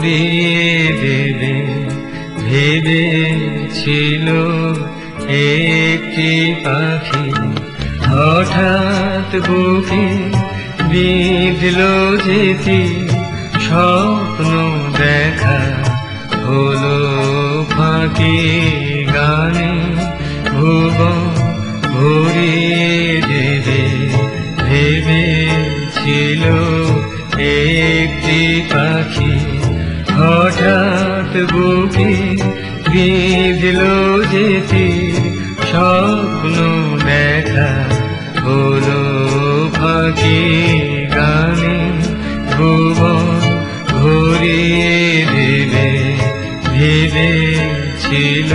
ভরিয়ে দেবে ভেবেছিল একটি পাখি। হঠাৎ বুকে বিঁধল যেতি স্বপ্ন দেখা হলো ফাঁকি গানে। ভুবন ভরিয়ে দেবে, ভেবেছিল একটি পাখি। হঠাৎ বুকে বিঁধল যেতে স্বপ্ন দেখা হলো ফাঁকি গানে ভুবন ঘুরিয়ে দেবে, ভেবেছিল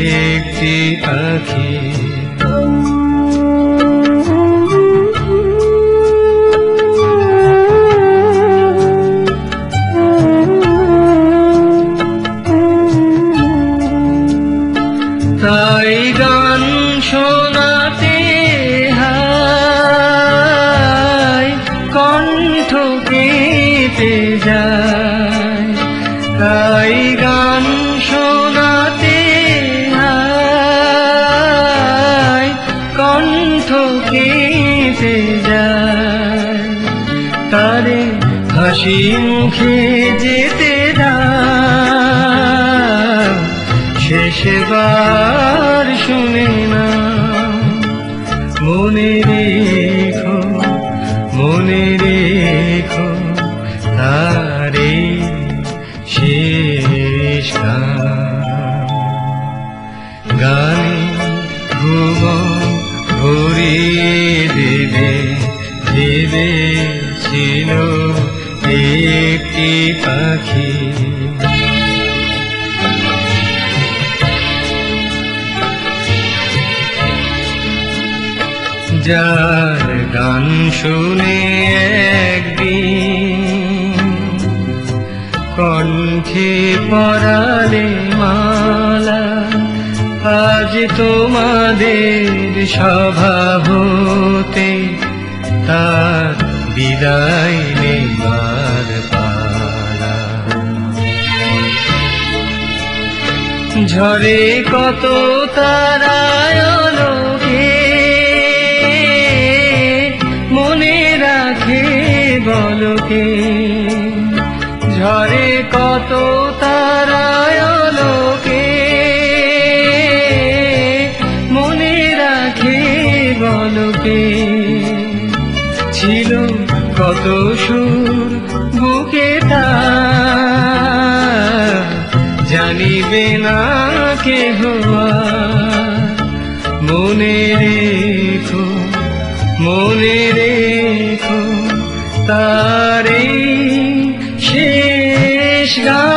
একটি পাখি। কেটে যায়, তাই গান শোনাতে কণ্ঠ কেটে যায়। তারে হাসি মুখে যেতে শেষবার শুনে না মনে রেখো একটি পাখি। যার গান শুনে একদিন কণ্ঠে পরালে মালা আজ তোমাদের স্বভাবতে তার বিদায় ঝরে কত তারায়লোকে মনে রাখে বলকে ঝরে কত তারায়লোকে মনে রাখে বলকে ছিল কত সুর বুকে তা জানিবে না কে হওয়া মনে রেখো মনে রেখো, তারে শেষ গান।